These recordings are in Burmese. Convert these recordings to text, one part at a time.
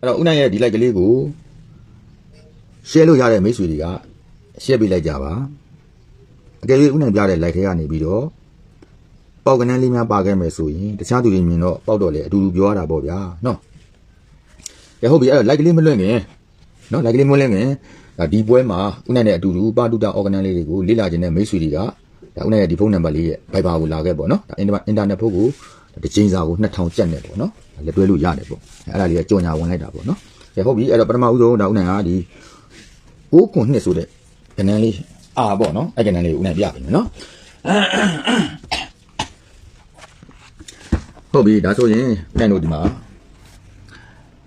အဲ့တော့ဦးနိုင်ရဲ့ဒီ like ကလေးကို share လို့ရတဲ့မိတ်ဆွေတွေက share ပေးလိုက်ကြပါအကယ်၍ဦးနိုင်ပြတဲ့ like ထဲကနေပြီးတော့ပေါက်ကနန်းလေးများပါခဲ့မယ်ဆိုရင်တခြားသူတွေမြင်တော့ပေါက်တော့လေအတူတူပြောရတာပေါ့ဗျာနော်ကဲဟုတ်ပြီအဲ့တော့ like ကလေးမလွင့်ခင်နော် like ကလေးမလွင့်ခင်ဒါဒီပွဲမှာဦးနိုင်နဲ့အတူတူပါတူတာ organ လေးတွေကိုလေ့လာခြင်းနဲ့မိတ်ဆွေတွေကဒါဦးနိုင်ရဲ့ဒီဖုန်းနံပါတ်လေးရဲ့ Viber ကိုလာခဲ့ပေါ့နော်ဒါ internet ဖုန်းကို တစ်ချိန်စာကို2000ကျပ်နဲ့ပေါ့နော်လက်တွဲလို့ရတယ်ပေါ့အဲ့ဒါလေးကကြော်ညာဝင်လိုက်တာပေါ့နော်ကဲဟုတ်ပြီအဲ့တော့ပထမဦးဆုံးဒါဦးနိုင်ကဒီ6ခွန်နှစ်ဆိုတဲ့ကဏ္ဍလေးအာပေါ့နော်အဲ့ကဏ္ဍလေးကိုဦးနိုင်ပြပြီနော်ဟုတ်ပြီဒါဆိုရင်ဦးနိုင်တို့ဒီမှာ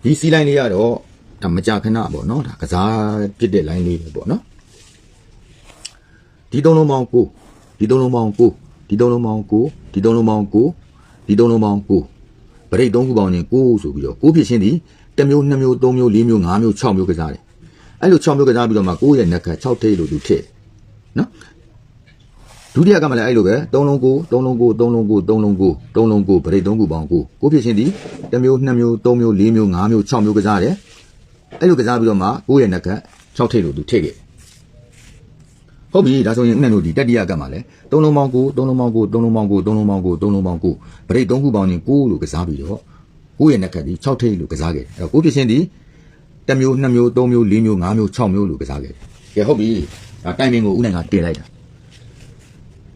ဒီစီးလိုင်းလေးကတော့ဒါမကြခဏပေါ့နော်ဒါကစားပြစ်တဲ့ line လေးပဲပေါ့နော်ဒီသုံးလုံးပေါင်း9ဒီသုံးလုံးပေါင်း9ဒီသုံးလုံးပေါင်း9ဒီသုံးလုံးပေါင်း9 ဒီသုံးလုံးပေါင်း9ဗရိတ်3ခုပေါင်းရင်9ဆိုပြီးတော့9ဖြစ်ရှင်းသည်တစ်မျိုး2မျိုး3မျိုး4မျိုး5မျိုး6မျိုးကစားတယ်အဲ့လို6မျိုးကစားပြီးတော့မှ9ရဲ့နက်ခတ်6ထိပ်လို့သူထည့်နော်ဒုတိယကမှလည်းအဲ့လိုပဲ3လုံး9 3လုံး9 3လုံး9 3လုံး9 3လုံး9ဗရိတ်3ခုပေါင်း9 9ဖြစ်ရှင်းသည်တစ်မျိုး2မျိုး3မျိုး4မျိုး5မျိုး6မျိုးကစားတယ်အဲ့လိုကစားပြီးတော့မှ9ရဲ့နက်ခတ်6ထိပ်လို့သူထည့်ခဲ့ ဟုတ်ပြီဒါဆိုရင်ဥနဲ့တို့ဒီတတိယကတ်မှာလဲ3လုံးပေါင်း9 3လုံးပေါင်း9 3လုံးပေါင်း9 3လုံးပေါင်း9 3လုံးပေါင်း9ဗရိတ်3ခုပေါင်းရင်9လို့ကစားပြီးတော့9ရဲ့နက်ကတ်ဒီ6ထိပ်လို့ကစားခဲ့တယ်အဲ့တော့9ဖြစ်ချင်းဒီတစ်မျိုး2မျိုး3မျိုး4မျိုး5မျိုး6မျိုးလို့ကစားခဲ့တယ်ကဲဟုတ်ပြီဒါတိုင်မင်ကိုဥနိုင်ကတင်လိုက်တာ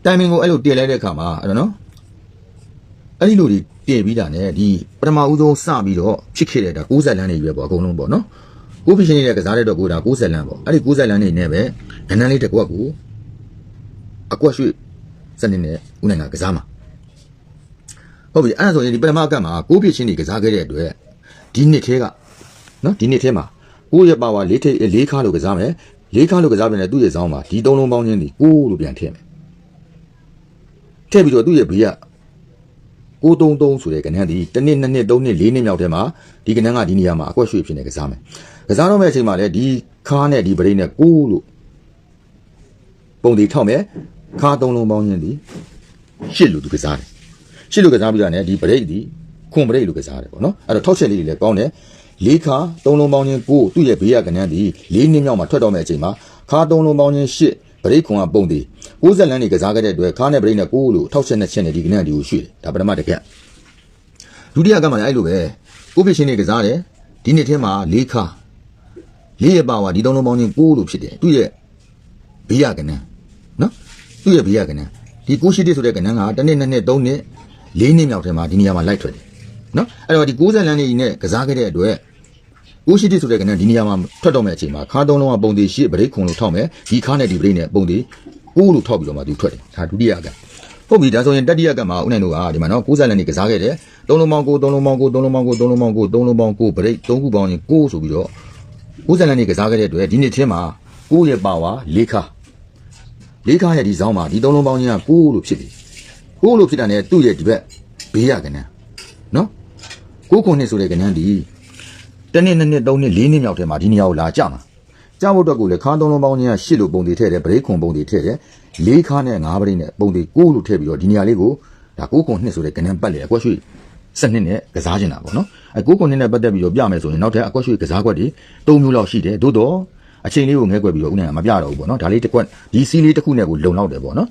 တိုင်မင်ကိုအဲ့လိုတင်လိုက်တဲ့အခါမှာအဲ့တော့နော်အဲ့ဒီလိုဒီတင်ပြီးတာ ਨੇ ဒီပထမဦးဆုံးစပြီးတော့ဖြစ်ခဲ့တဲ့ဒါ60လမ်းနေရွယ်ပေါ့အကုန်လုံးပေါ့နော် ကိုဖြစ်ချင်းနေတဲ့ကစားတဲ့တော့ကိုဒါ60လမ်းပေါ့အဲ့ဒီ60လမ်းနေနဲ့ပဲနန်းနန်းလေးတစ်ကွက်ကိုအကွက်ရွှေ့စနစ်နဲ့ဦးနိုင်ကကစားမှာဟုတ်ပြီအဲ့ဒါဆိုရင်ဒီပထမအကတ်မှာကိုဖြစ်ချင်းနေကစားခဲ့တဲ့အတွက်ဒီနှစ်ထဲကနော်ဒီနှစ်ထဲမှာကိုရဲ့ပါဝါ၄ထိပ်၄ခါလို့ကစားမယ်၄ခါလို့ကစားပြန်တဲ့သူ့ရဲ့ဇောင်းမှာဒီသုံးလုံးပေါင်းချင်းဒီကိုလို့ပြန်ထည့်မယ်ထည့်ပြီးတော့သူ့ရဲ့ဘေးက 933ဆိုတဲ့ကဏ္ဍဒီတစ်နှစ်နှစ်နှစ်သုံးနှစ်လေးနှစ်မြောက်ထဲမှာဒီကဏ္ဍကဒီနေရာမှာအကွက်ရွှေ့ဖြစ်နေကစားမယ်ကစားတော့မယ့်အချိန်မှာလည်းဒီခါနဲ့ဒီပရိတ်နဲ့9လို့ပုံဒီထောက်မယ်ခါသုံးလုံးပေါင်းချင်းဒီရှစ်လို့သူကစားတယ်ရှစ်လို့ကစားပြီးတာ ਨੇ ဒီပရိတ်ဒီခွန်ပရိတ်လို့ကစားတယ်ပေါ့နော်အဲ့တော့ထောက်ချက်လေးတွေလည်းကောင်းတယ်လေးခါသုံးလုံးပေါင်းချင်း9သူ့ရဲ့ဘေးကကဏ္ဍဒီလေးနှစ်မြောက်မှာထွက်တော့မယ့်အချိန်မှာခါသုံးလုံးပေါင်းချင်းရှစ် ပရိတ်ခွန်ကပုံဒီ60လမ်းနေကစားခဲ့တဲ့အတွက်ခါနဲ့ပရိတ်နဲ့9လို့ထောက်ချက်နဲ့ချက်နဲ့ဒီကဏ္ဍဒီကိုရွှေ့တယ်ဒါပထမတစ်ခက်ဒုတိယကမှလည်းအဲ့လိုပဲကိုဖြစ်ချင်းနေကစားတယ်ဒီနှစ်ထဲမှာလေးခါလေးရပါဝါဒီသုံးလုံးပေါင်းချင်း9လို့ဖြစ်တယ်သူ့ရဲ့ဘေးကကဏ္ဍနော်သူ့ရဲ့ဘေးကကဏ္ဍဒီ9ရှိတဲ့ဆိုတဲ့ကဏ္ဍကတစ်နှစ်နှစ်နှစ်သုံးနှစ်လေးနှစ်မြောက်ထဲမှာဒီနေရာမှာလိုက်ထွက်တယ်နော်အဲ့တော့ဒီ60လမ်းနေနဲ့ကစားခဲ့တဲ့အတွက် ကိုရှိတိဆိုတဲ့ကနေ့ဒီနေရာမှာထွက်တော့မဲ့အချိန်မှာခါသုံးလုံးကပုံသေးရှစ်ဗရိတ်ခွန်လို့ထောက်မယ်ဒီခါနဲ့ဒီဗရိတ်နဲ့ပုံသေးကိုလို့ထောက်ပြီးတော့မှသူထွက်တယ်ဒါဒုတိယကဟုတ်ပြီဒါဆိုရင်တတိယကမှာဦးနိုင်တို့ကဒီမှာနော်60လမ်းနေကစားခဲ့တယ်သုံးလုံးပေါင်း9သုံးလုံးပေါင်း9သုံးလုံးပေါင်း9သုံးလုံးပေါင်း9သုံးလုံးပေါင်း9ဗရိတ်3ခုပေါင်းရင်9ဆိုပြီးတော့60လမ်းနေကစားခဲ့တဲ့အတွက်ဒီနေ့ချင်းမှာ9ရဲ့ပါဝါ၄ခါ၄ခါရဲ့ဒီဇောင်းမှာဒီသုံးလုံးပေါင်းချင်းက9လို့ဖြစ်ပြီ9လို့ဖြစ်တာ ਨੇ သူ့ရဲ့ဒီဘက်ဘေးရကနန်းနော်9ခုနှစ်ဆိုတဲ့ကနန်းဒီ တစ်နှစ်နှစ်နှစ်သုံးနှစ်လေးနှစ်မြောက်ထဲမှာဒီနေရာကိုလာကြမှာကြဖို့အတွက်ကိုလေခါသုံးလုံးပေါင်းချင်းက8လို့ပုံတွေထည့်တယ်ဗရိတ်ခွန်ပုံတွေထည့်တယ်၄ခါနဲ့၅ဗရိတ်နဲ့ပုံတွေ9လို့ထည့်ပြီးတော့ဒီနေရာလေးကိုဒါ9ခုနှစ်ဆိုတဲ့ကနန်းပတ်လေအကွက်ရွှေ့စနစ်နဲ့ကစားနေတာပေါ့နော်အဲ9ခုနှစ်နဲ့ပတ်သက်ပြီးတော့ပြမယ်ဆိုရင်နောက်ထပ်အကွက်ရွှေ့ကစားကွက်တွေ၃မျိုးလောက်ရှိတယ်သို့တော့အချိန်လေးကိုငဲကွက်ပြီးတော့ဦးနိုင်ကမပြတော့ဘူးပေါ့နော်ဒါလေးတစ်ကွက်ဒီစီးလေးတစ်ခုနဲ့ကိုလုံလောက်တယ်ပေါ့နော်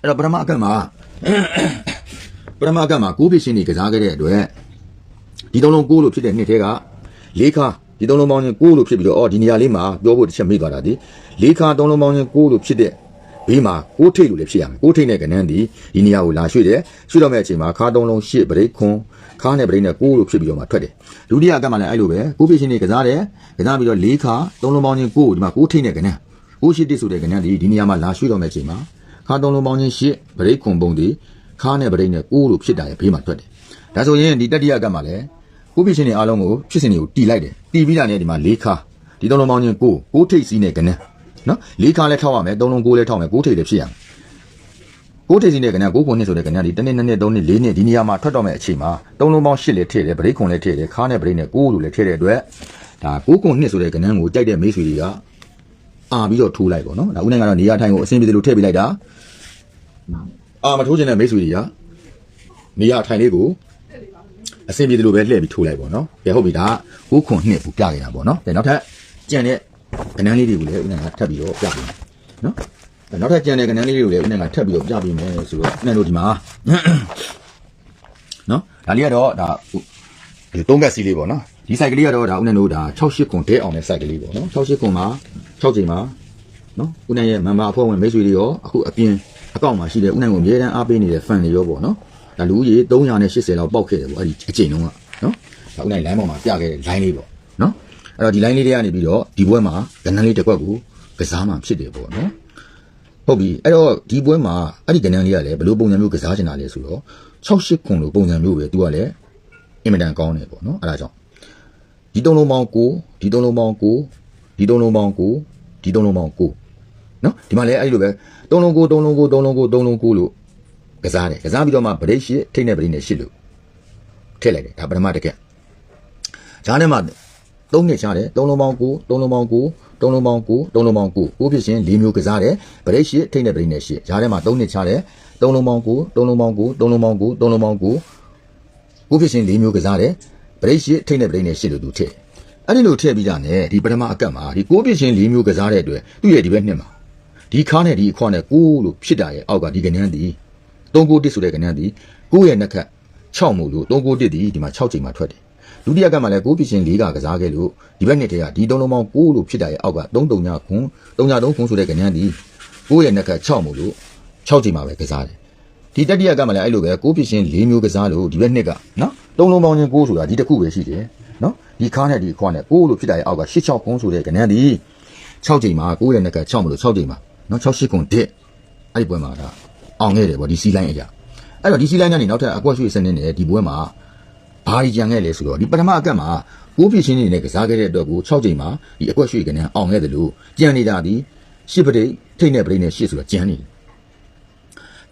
အဲ့တော့ပထမအကတ်မှာပထမအကတ်မှာကိုးဖြစ်ရှင်နေကစားခဲ့တဲ့အတွက် ဒီသုံးလုံးကိုးလို့ဖြစ်တဲ့နှစ်ထဲကလေးခါဒီသုံးလုံးပေါင်းချင်းကိုးလို့ဖြစ်ပြီးတော့အော်ဒီနေရာလေးမှာပြောဖို့တစ်ချက်မေ့သွားတာဒီလေးခါသုံးလုံးပေါင်းချင်းကိုးလို့ဖြစ်တဲ့ဘေးမှာကိုးထိတ်လို့လည်းဖြစ်ရမယ်ကိုးထိတ်နဲ့ကနန်းဒီဒီနေရာကိုလာရွှေ့တယ်ရွှေ့တော့မဲ့အချိန်မှာခါသုံးလုံးရှစ်ဗရိတ်ခွန်ခါနဲ့ဗရိတ်နဲ့ကိုးလို့ဖြစ်ပြီးတော့မှထွက်တယ်ဒုတိယအကတ်မှာလည်းအဲ့လိုပဲကိုးဖြစ်ရှင်နေကစားတယ်ကစားပြီးတော့လေးခါသုံးလုံးပေါင်းချင်းကိုးဒီမှာကိုးထိတ်နဲ့ကနန်းကိုးရှိတစ်ဆိုတဲ့ကနန်းဒီဒီနေရာမှာလာရွှေ့တော့မဲ့အချိန်မှာခါသုံးလုံးပေါင်းချင်းရှစ်ဗရိတ်ခွန်ပုံဒီခါနဲ့ဗရိတ်နဲ့ကိုးလို့ဖြစ်တာရဲ့ဘေးမှာထွက်တယ်ဒါဆိုရင်ဒီတတိယအကတ်မှာလည်း ကိုးဖြစ်ရှင်နေအားလုံးကိုဖြစ်စဉ်တွေကိုတီလိုက်တယ်တီပြီးတာနဲ့ဒီမှာလေးခါဒီသုံးလုံးပေါင်းချင်းကိုးကိုးထိတ်စီးနဲ့ကနန်းနော်လေးခါလည်းထောက်ရမယ်သုံးလုံးကိုးလည်းထောက်မယ်ကိုးထိတ်လည်းဖြစ်ရမယ်ကိုးထိပ်စီးတဲ့ကဏ္ဍကိုးခုနှစ်ဆိုတဲ့ကဏ္ဍဒီတစ်နှစ်နှစ်နှစ်သုံးနှစ်လေးနှစ်ဒီနေရာမှာထွက်တော့မဲ့အချိန်မှာသုံးလုံးပေါင်းရှစ်လည်းထည့်တယ်ဗရိတ်ခွန်လည်းထည့်တယ်ခါနဲ့ဗရိတ်နဲ့ကိုးလို့လည်းထည့်တဲ့အတွက်ဒါကိုးခုနှစ်ဆိုတဲ့ကဏ္ဍကိုကြိုက်တဲ့မိတ်ဆွေတွေကအာပြီးတော့ထိုးလိုက်ပေါ့နော်ဒါဦးနိုင်ကတော့နေရာထိုင်ကိုအဆင်ပြေတယ်လို့ထည့်ပေးလိုက်တာအာမထိုးခြင်းတဲ့မိတ်ဆွေတွေကနေရာထိုင်လေးကို အဆင်ပြေတယ်လို့ပဲလှည့်ပြီးထိုးလိုက်ပေါ့နော်ကဲဟုတ်ပြီဒါကိုခွန်နှစ်ကိုပြခဲ့တာပေါ့နော်ကဲနောက်ထပ်ကြံတဲ့ကဏ္ဍလေးတွေကိုလည်းဦးနိုင်ကထပ်ပြီးတော့ပြပေးမယ်နော်အဲနောက်ထပ်ကြံတဲ့ကဏ္ဍလေးတွေကိုလည်းဦးနိုင်ကထပ်ပြီးတော့ပြပေးမယ်ဆိုတော့ဦးနိုင်တို့ဒီမှာနော်ဒါလေးကတော့ဒါဒီသုံးကက်စီလေးပေါ့နော်ဒီ site ကလေးကတော့ဒါဦးနိုင်တို့ဒါ68ခွန်တဲအောင်တဲ့ site ကလေးပေါ့နော်68ခွန်မှာ6ချိန်မှာနော်ဦးနိုင်ရဲ့ member အဖွဲ့ဝင်မိတ်ဆွေတွေရောအခုအပြင်အကောင့်မှာရှိတဲ့ဦးနိုင်ကိုအမြဲတမ်းအားပေးနေတဲ့ fan တွေရောပေါ့နော် ဒါလူကြီး380လောက်ပေါက်ခဲ့တယ်ပေါ့အဲ့ဒီအချိန်တုန်းကနော်ဒါဦးနိုင် line ပေါ်မှာပြခဲ့တဲ့ line လေးပေါ့နော်အဲ့တော့ဒီ line လေးတွေကနေပြီးတော့ဒီဘွဲမှာကဏ္ဍလေးတစ်ခွက်ကိုကစားမှဖြစ်တယ်ပေါ့နော်ဟုတ်ပြီအဲ့တော့ဒီပွဲမှာအဲ့ဒီကဏ္ဍလေးကလည်းဘယ်လိုပုံစံမျိုးကစားချင်တာလဲဆိုတော့68ခုလိုပုံစံမျိုးပဲသူကလည်းအင်မတန်ကောင်းတယ်ပေါ့နော်အဲ့ဒါကြောင့်ဒီသုံးလုံးပေါင်းကိုဒီသုံးလုံးပေါင်းကိုဒီသုံးလုံးပေါင်းကိုဒီသုံးလုံးပေါင်းကိုနော်ဒီမှာလည်းအဲ့လိုပဲသုံးလုံးကိုသုံးလုံးကိုသုံးလုံးကိုသုံးလုံးကိုလို့ ကစားတယ်ကစားပြီးတော့မှဗရိတ်ရှိထိတ်နဲ့ဗရိတ်နဲ့ရှစ်လို့ထည့်လိုက်တယ်ဒါပထမတစ်ကက်ဂျားနဲ့မှသုံးနှစ်ချတယ်သုံးလုံးပေါင်းကိုသုံးလုံးပေါင်းကိုသုံးလုံးပေါင်းကိုသုံးလုံးပေါင်းကိုကိုဖြစ်ရှင်၄မျိုးကစားတယ်ဗရိတ်ရှိထိတ်နဲ့ဗရိတ်နဲ့ရှစ်ဂျားထဲမှာသုံးနှစ်ချတယ်သုံးလုံးပေါင်းကိုသုံးလုံးပေါင်းကိုသုံးလုံးပေါင်းကိုသုံးလုံးပေါင်းကိုကိုဖြစ်ရှင်၄မျိုးကစားတယ်ဗရိတ်ရှိထိတ်နဲ့ဗရိတ်နဲ့ရှစ်လို့သူထည့်အဲ့ဒီလိုထည့်ပြီးကြတယ်ဒီပထမအကက်မှာဒီကိုဖြစ်ရှင်၄မျိုးကစားတဲ့အတွက်သူ့ရဲ့ဒီဘက်နှစ်မှာဒီခါနဲ့ဒီအခွာနဲ့ကိုလို့ဖြစ်တာရဲ့အောက်ကဒီကနန်းဒီ သုံးကိုတစ်ဆိုတဲ့ကနန်းဒီကိုရဲ့နှစ်ခတ်6မို့လို့သုံးကိုတစ်ဒီဒီမှာ6ချိန်မှာထွက်တယ်ဒုတိယကမှလည်းကိုပြရှင်၄ကကစားခဲ့လို့ဒီဘက်နှစ်တည်းကဒီသုံးလုံးပေါင်း6လို့ဖြစ်တာရဲ့အောက်က3 3ညခွန်း3ည3ခွန်းဆိုတဲ့ကဏ္ဍဒီကိုရဲ့နှက်က6မို့လို့6ချိန်မှာပဲကစားတယ်ဒီတတိယကမှလည်းအဲ့လိုပဲကိုပြရှင်၄မျိုးကစားလို့ဒီဘက်နှစ်ကနော်သုံးလုံးပေါင်းချင်း6ဆိုတာဒီတစ်ခုပဲရှိတယ်နော်ဒီခါနဲ့ဒီခွန်းနဲ့6လို့ဖြစ်တာရဲ့အောက်က8 6ခွန်းဆိုတဲ့ကဏ္ဍဒီ6ချိန်မှာကိုရဲ့နှက်က6မို့လို့6ချိန်မှာနော်6 8ခွန်းတစ်အဲ့ဒီပွဲမှာဒါ အောင်ခဲ့တယ်ဗောဒီစီလိုင်းအရာအဲ့တော့ဒီစီလိုင်းကနေနောက်ထပ်အကွက်ရွှေစနစ်နဲ့ဒီပွဲမှာဘာကြီးကြံခဲ့လဲဆိုတော့ဒီပထမအကတ်မှာကိုးဖြစ်ချင်းနေနဲ့ကစားခဲ့တဲ့အတွက်ကို6ချိန်မှာဒီအကွက်ရွှေကနေအောင်ခဲ့တယ်လို့ကြံနေတာဒီရှစ်ပတိတ်ထိတ်နဲ့ပတိတ်နဲ့ရှစ်ဆိုတော့ကြံနေတယ်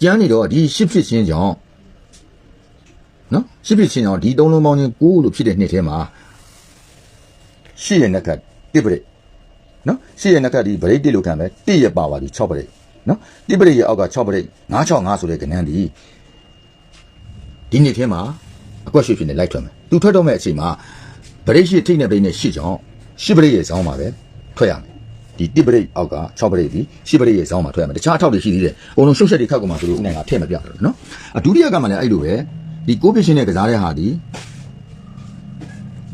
ကြံနေတော့ဒီရှစ်ဖြစ်ချင်းကြောင့်နော်ရှစ်ဖြစ်ချင်းကြောင့်ဒီသုံးလုံးပေါင်းချင်း9လို့ဖြစ်တဲ့နှစ်ထဲမှာရှစ်ရဲ့နှက်ကတစ်ပတိတ်နော်ရှစ်ရဲ့နှက်ကဒီပတိတ်တစ်လို့ခံပဲတစ်ရဲ့ပါပါဒီ6ပတိတ် နော်တစ်ပတိတ်ရဲ့အောက်က6ပတိတ်965ဆိုတဲ့ကဏ္ဍဒီဒီနှစ်ထဲမှာအကွက်ရွှေဖြစ်နေလိုက်ထွက်မယ်သူထွက်တော့မဲ့အချိန်မှာဗရိတ်ရှိထိတ်နေပိတ်နဲ့ရှစ်ကြောင်ရှစ်ပရိတ်ရဲ့ဇောင်းမှာပဲထွက်ရမယ်ဒီတစ်ပရိတ်အောက်က6ပရိတ်ဒီရှစ်ပရိတ်ရဲ့ဇောင်းမှာထွက်ရမယ်တခြားအထောက်တွေရှိသေးတယ်အကုန်လုံးရှုပ်ရှက်တွေခတ်ကုန်မှာဆိုလို့ဦးနိုင်ကထည့်မပြတော့နော်အဒုတိယကမှလည်းအဲ့လိုပဲဒီကိုပစ်ရှင်နဲ့ကစားတဲ့ဟာဒီ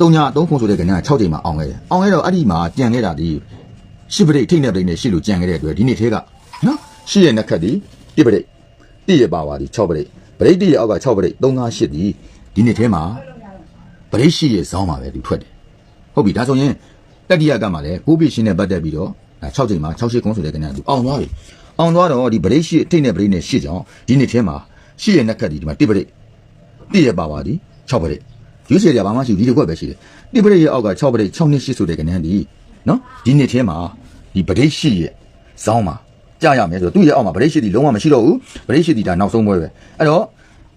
တုံညာ3ခုဆိုတဲ့ကဏ္ဍ6ချိန်မှာအောင်ခဲ့တယ်အောင်ခဲ့တော့အဲ့ဒီမှာကြံခဲ့တာဒီရှစ်ပရိတ်ထိတ်နေပိတ်နဲ့ရှစ်လို့ကြံခဲ့တဲ့အတွက်ဒီနေ့သေးက နော်ရှစ်ရဲ့နှက်ခတ်ဒီတစ်ပရိတ်တစ်ရဲ့ပါပါဒီ6ပရိတ်ပရိတ်တစ်ရဲ့အောက်က6ပရိတ်3 5 8ဒီဒီနေ့ထဲမှာပရိရှိရဲ့ဇောင်းမှာပဲသူထွက်တယ်ဟုတ်ပြီဒါဆိုရင်တတိယကမှလည်းကိုပိရှင်နဲ့ပတ်သက်ပြီးတော့ဒါ6ချိန်မှာ6ရှိကုန်းဆိုတဲ့ကဏ္ဍသူအောင်သွားပြီအောင်သွားတော့ဒီပရိရှိအထိတ်နဲ့ပရိနဲ့ရှစ်ကြောင်ဒီနေ့ထဲမှာရှစ်ရဲ့နှက်ခတ်ဒီဒီမှာတိပရိတိရဲ့ပါပါဒီ6ပရိရွေးချယ်ကြဘာမှရှိဘူးဒီတစ်ခွက်ပဲရှိတယ်တိပရိရဲ့အောက်က6ပရိ6နှစ်ရှစ်ဆိုတဲ့ကဏ္ဍဒီနော်ဒီနေ့ထဲမှာဒီပရိရှိရဲ့ဇောင်းမှာ ကြာရမယ်ဆိုတော့သူ့ရဲ့အောက်မှာပရိရှိဒီလုံးဝမရှိတော့ဘူးပရိရှိဒီဒါနောက်ဆုံးပွဲပဲအဲ့တော့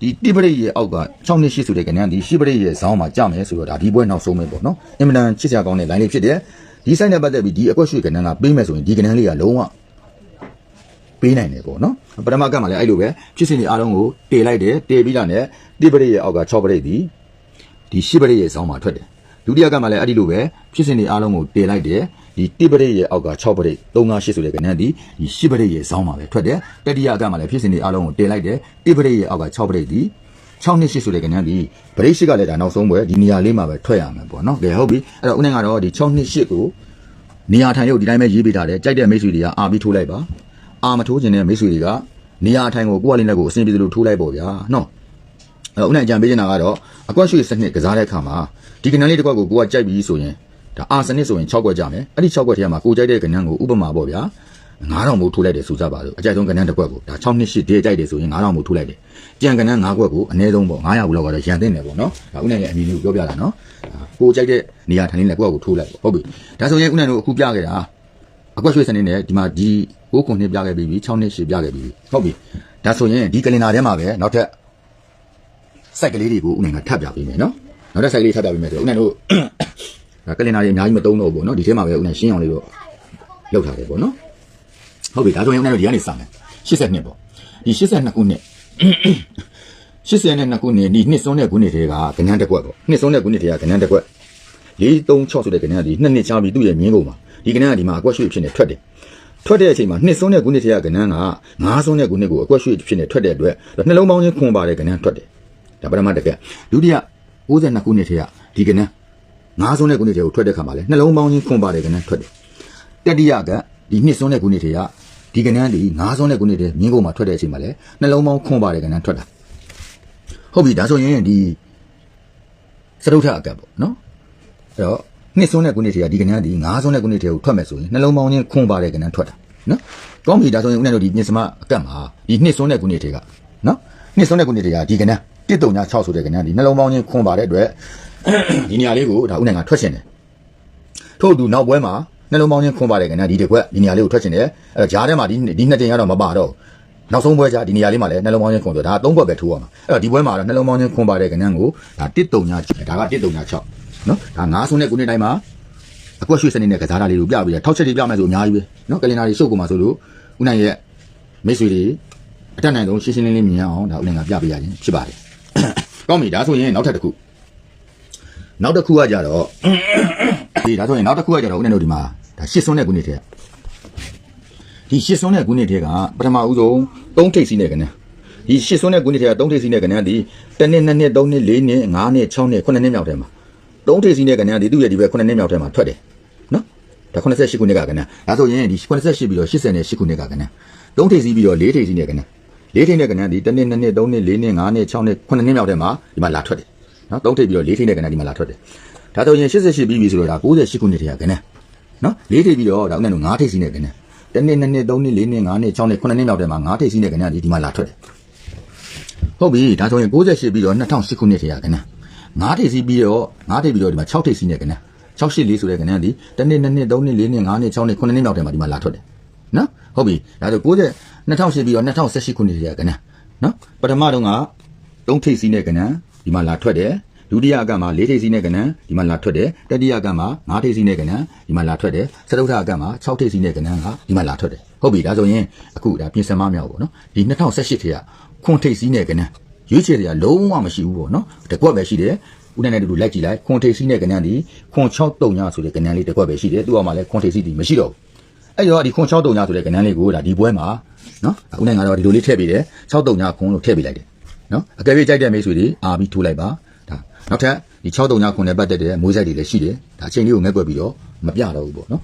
ဒီတိပရိတ်ရဲ့အောက်က6နှစ်ရှိဆိုတဲ့ကဏ္ဍဒီရှိပရိတ်ရဲ့ဇောင်းမှာကြာမယ်ဆိုတော့ဒါဒီပွဲနောက်ဆုံးပဲပေါ့နော်အင်မတန်ချစ်စရာကောင်းတဲ့ line လေးဖြစ်တယ်ဒီ site နဲ့ပတ်သက်ပြီးဒီအကွက်ရွှေကဏ္ဍကပေးမယ်ဆိုရင်ဒီကဏ္ဍလေးကလုံးဝပေးနိုင်တယ်ပေါ့နော်ပထမကမှလည်းအဲ့လိုပဲဖြစ်စဉ်တွေအားလုံးကိုတေလိုက်တယ်တေပြီးတာနဲ့တိပရိတ်ရဲ့အောက်က6ပရိတ်ဒီဒီရှိပရိတ်ရဲ့ဇောင်းမှာထွက်တယ်ဒုတိယကမှလည်းအဲ့ဒီလိုပဲဖြစ်စဉ်တွေအားလုံးကိုတေလိုက်တယ် ဒီတိပရိတ်ရဲ့အောက်က6ပရိတ်358ဆိုတဲ့ကဏ္ဍဒီဒီရှိပရိတ်ရဲ့ဇောင်းမှာပဲထွက်တယ်တတိယကမှလည်းဖြစ်စဉ်တွေအားလုံးကိုတေလိုက်တယ်တိပရိတ်ရဲ့အောက်က6ပရိတ်ဒီ6နှစ်ရှိဆိုတဲ့ကဏ္ဍဒီဗရိတ်ရှိကလည်းဒါနောက်ဆုံးပွဲဒီနေရာလေးမှာပဲထွက်ရမှာပေါ့နော်ကဲဟုတ်ပြီအဲ့တော့ဦးနိုင်ကတော့ဒီ6နှစ်ရှိကိုနေရာထိုင်လို့ဒီတိုင်းပဲရေးပေးထားတယ်ကြိုက်တဲ့မိတ်ဆွေတွေကအာပြီးထိုးလိုက်ပါအာမထိုးခြင်းတဲ့မိတ်ဆွေတွေကနေရာထိုင်ကိုကိုယ့်အလေးနဲ့ကိုအဆင်ပြေသလိုထိုးလိုက်ပေါ့ဗျာနော်အဲ့တော့ဦးနိုင်အကြံပေးချင်တာကတော့အကွက်ရွှေစနစ်ကစားတဲ့အခါမှာဒီကဏ္ဍလေးတစ်ခွက်ကိုကိုကကြိုက်ပြီးဆိုရင် ဒါအာစနစ်ဆိုရင်6ခွက်ကြမယ်အဲ့ဒီ6ခွက်ထဲမှာကိုကြိုက်တဲ့ကဏ္ဍကိုဥပမာပေါ့ဗျာ9000မို့ထိုးလိုက်တယ်ဆိုကြပါစို့အကြိုက်ဆုံးကဏ္ဍတစ်ခွက်ကိုဒါ6နှစ်ရှိတေးကြိုက်တယ်ဆိုရင်9000မို့ထိုးလိုက်တယ်ကြံကဏ္ဍ9ခွက်ကိုအနည်းဆုံးပေါ့900ဘူးလောက်ကတော့ရန်သိနေပေါ့နော်ဒါဦးနိုင်ရဲ့အမည်လေးကိုပြောပြတာနော်ဒါကိုကြိုက်တဲ့နေရာထိုင်နေတဲ့ကွက်ကိုထိုးလိုက်ပေါ့ဟုတ်ပြီဒါဆိုရင်ဦးနိုင်တို့အခုပြခဲ့တာအကွက်ရွှေစနစ်နဲ့ဒီမှာဒီ6ခုနှစ်ပြခဲ့ပြီးပြီ6နှစ်ရှိပြခဲ့ပြီးပြီဟုတ်ပြီဒါဆိုရင်ဒီကလင်နာထဲမှာပဲနောက်ထပ်စိုက်ကလေးတွေကိုဦးနိုင်ကထပ်ပြပေးမယ်နော်နောက်တဲ့စိုက်ကလေးထပ်ပြပေးမယ်ဆိုတော့ဦးနိုင်တို့ဒါ ကလင်နာတွေအများကြီးမသုံးတော့ဘူးပေါ့နော်ဒီထဲမှာပဲဦးနိုင်ရှင်းအောင်လေးတော့လောက်ထားတယ်ပေါ့နော်ဟုတ်ပြီဒါဆိုရင်ဦးနိုင်တို့ဒီကနေစမယ်82ပေါ့ဒီ82ခုနှစ်82ခုနှစ်ဒီနှစ်စွန်းတဲ့ခုနှစ်တည်းကကဏ္ဍတစ်ကွက်ပေါ့နှစ်စွန်းတဲ့ခုနှစ်တည်းကကဏ္ဍတစ်ကွက်436ဆိုတဲ့ကဏ္ဍဒီနှစ်နှစ်ချပြီးသူ့ရဲ့မြင်းကုန်မှာဒီကဏ္ဍကဒီမှာအကွက်ရွှေ့ဖြစ်နေထွက်တယ်ထွက်တဲ့အချိန်မှာနှစ်စွန်းတဲ့ခုနှစ်တည်းကကဏ္ဍက9စွန်းတဲ့ခုနှစ်ကိုအကွက်ရွှေ့ဖြစ်နေထွက်တဲ့အတွက်နှလုံးပေါင်းချင်းခွန်ပါတဲ့ကဏ္ဍထွက်တယ်ဒါပထမတစ်ကက်ဒုတိယ62ခုနှစ်တည်းကဒီကဏ္ဍ 9စွန်းတဲ့ခုနှစ်တည်းကိုထွက်တဲ့ခါမှာလဲနှလုံးပေါင်းချင်းခွန်ပါတဲ့ကဏ္ဍထွက်တယ်တတိယကဒီနှစ်စွန်းတဲ့ခုနှစ်တည်းကဒီကဏ္ဍဒီ9စွန်းတဲ့ခုနှစ်တည်းမြင်းကုန်မှာထွက်တဲ့အချိန်မှာလဲနှလုံးပေါင်းခွန်ပါတဲ့ကဏ္ဍထွက်တာဟုတ်ပြီဒါဆိုရင်ဒီစရုထအကပ်ပေါ့နော်အဲ့တော့နှစ်စွန်းတဲ့ကုနှစ်တွေကဒီကဏ္ဍဒီငါးစွန်းတဲ့ကုနှစ်တွေကိုထွက်မယ်ဆိုရင်နှလုံးပေါင်းချင်းခွန်ပါတဲ့ကဏ္ဍထွက်တာနော်ကောင်းပြီဒါဆိုရင်ဦးနဲ့တို့ဒီပြင်စမအကပ်မှာဒီနှစ်စွန်းတဲ့ကုနှစ်တွေကနော်နှစ်စွန်းတဲ့ကုနှစ်တွေကဒီကဏ္ဍ136ဆိုတဲ့ကဏ္ဍဒီနှလုံးပေါင်းချင်းခွန်ပါတဲ့အတွက် ဒီနေရာလေးကိုဒါဦးနဲ့ငါထွက်ရှင်တယ်ထို့အတူနောက်ပွဲမှာနှလုံးပေါင်းချင်းခွန်ပါတဲ့ကဏ္ဍဒီတစ်ခွက်ဒီနေရာလေးကိုထွက်ရှင်တယ်အဲ့တော့ဂျားထဲမှာဒီဒီနှစ်တင်ရတော့မပါတော့ဘူးနောက်ဆုံးပွဲကြဒီနေရာလေးမှာလည်းနှလုံးပေါင်းချင်းခွန်ဆိုဒါသုံးဘက်ပဲထိုးရမှာအဲ့တော့ဒီပွဲမှာတော့နှလုံးပေါင်းချင်းခွန်ပါတဲ့ကဏ္ဍကိုဒါ139ဒါက139နော်ဒါငါးဆုံးတဲ့ခုနှစ်တိုင်းမှာအကွက်ရွှေစနစ်နဲ့ကစားတာလေးကိုပြပြီးတော့ထောက်ချက်တွေပြမယ်ဆိုအများကြီးပဲနော်ကလင်နာတွေရှုပ်ကုန်မှာဆိုလို့ဦးနိုင်ရဲ့မိတ်ဆွေတွေအတက်နိုင်ဆုံးရှင်းရှင်းလင်းလင်းမြင်အောင်ဒါဦးနိုင်ကပြပေးရခြင်းဖြစ်ပါတယ်ကောင်းပြီဒါဆိုရင်နောက်ထပ်တစ်ခု နောက်တစ်ခုကကြတော့ဒီဒါဆိုရင်နောက်တစ်ခုကကြတော့ဦးနိုင်တို့ဒီမှာဒါရှစ်စွန်းတဲ့ခုနှစ်တည်းဒီရှစ်စွန်းတဲ့ခုနှစ်တည်းကပထမဦးဆုံး၃ထိပ်စီးနဲ့ကနန်းဒီရှစ်စွန်းတဲ့ခုနှစ်တည်းက၃ထိပ်စီးနဲ့ကနန်းဒီတစ်နှစ်နှစ်နှစ်သုံးနှစ်လေးနှစ်ငါးနှစ်၆နှစ်ခုနှစ်နှစ်မြောက်ထဲမှာ၃ထိပ်စီးနဲ့ကနန်းဒီသူ့ရဲ့ဒီဘက်ခုနှစ်နှစ်မြောက်ထဲမှာထွက်တယ်နော်ဒါ88ခုနှစ်ကကနန်းဒါဆိုရင်ဒီ88ပြီးတော့88ခုနှစ်ကကနန်း၃ထိပ်စီးပြီးတော့၄ထိပ်စီးနဲ့ကနန်း၄ထိပ်နဲ့ကနန်းဒီတစ်နှစ်နှစ်နှစ်သုံးနှစ်လေးနှစ်ငါးနှစ်၆နှစ်ခုနှစ်နှစ်မြောက်ထဲမှာဒီမှာလာထွက်တယ် နော်၃ထိပ်ပြီးတော့၄ထိပ်နဲ့ကနန်းဒီမှာလာထွက်တယ်ဒါဆိုရင်88ပြီးပြီဆိုတော့ဒါ98ခုနှစ်တည်းကကနန်းနော်၄ထိပ်ပြီးတော့ဒါဥနဲ့၅ထိပ်စီးနဲ့ကနန်းတနေ့နှစ်နှစ်သုံးနှစ်လေးနှစ်ငါးနှစ်၆နှစ်ခုနှစ်နှစ်မြောက်ထဲမှာငါးထိပ်စီးတဲ့ကဏ္ဍကြီးဒီမှာလာထွက်တယ်ဟုတ်ပြီဒါဆိုရင်68ပြီးတော့2008ခုနှစ်ထဲကကဏ္ဍငါးထိပ်စီးပြီးတော့ငါးထိပ်ပြီးတော့ဒီမှာ6ထိပ်စီးတဲ့ကဏ္ဍ684ဆိုတဲ့ကဏ္ဍဒီတနေ့နှစ်နှစ်သုံးနှစ်လေးနှစ်ငါးနှစ်6နှစ်ခုနှစ်နှစ်မြောက်ထဲမှာဒီမှာလာထွက်တယ်နော်ဟုတ်ပြီဒါဆို90 2008ပြီးတော့2018ခုနှစ်ထဲကကဏ္ဍနော်ပထမတော့က3ထိပ်စီးတဲ့ကဏ္ဍ ဒီမှာလာထွက်တယ်ဒုတိယအကမှာ၄ထိပ်စီးနဲ့ကဏ္ဍဒီမှာလာထွက်တယ်တတိယအကမှာ၅ထိပ်စီးနဲ့ကဏ္ဍဒီမှာလာထွက်တယ်စတုထအကမှာ6ထိပ်စီးနဲ့ကဏ္ဍကဒီမှာလာထွက်တယ်ဟုတ်ပြီဒါဆိုရင်အခုဒါပြင်စမမြောက်ပေါ့နော်ဒီ2018ထဲကခွန်ထိပ်စီးနဲ့ကဏ္ဍရွေးချယ်တွေကလုံးဝမရှိဘူးပေါ့နော်တကွက်ပဲရှိတယ်ဦးနဲ့တူတူလိုက်ကြည့်လိုက်ခွန်ထိပ်စီးနဲ့ကဏ္ဍဒီခွန်6တုံညဆိုတဲ့ကဏ္ဍလေးတကွက်ပဲရှိတယ်သူ့အောက်မှာလည်းခွန်ထိပ်စီးဒီမရှိတော့ဘူးအဲ့တော့ဒီခွန်6တုံညဆိုတဲ့ကဏ္ဍလေးကိုဒါဒီပွဲမှာနော်ဦးနဲ့ကတော့ဒီလိုလေးထည့်ပေးတယ်6တုံညခွန်လို့ထည့်ပေးလိုက်တယ် နော်အကယ်၍ကြိုက်တဲ့မိတ်ဆွေတွေအာပြီးထိုးလိုက်ပါဒါနောက်ထပ်ဒီ6တုံညခွန်နဲ့ပတ်သက်တဲ့မွေးဆိုင်တွေလည်းရှိတယ်ဒါအချိန်လေးကိုငက်ွက်ပြီးတော့မပြတော့ဘူးပေါ့နော်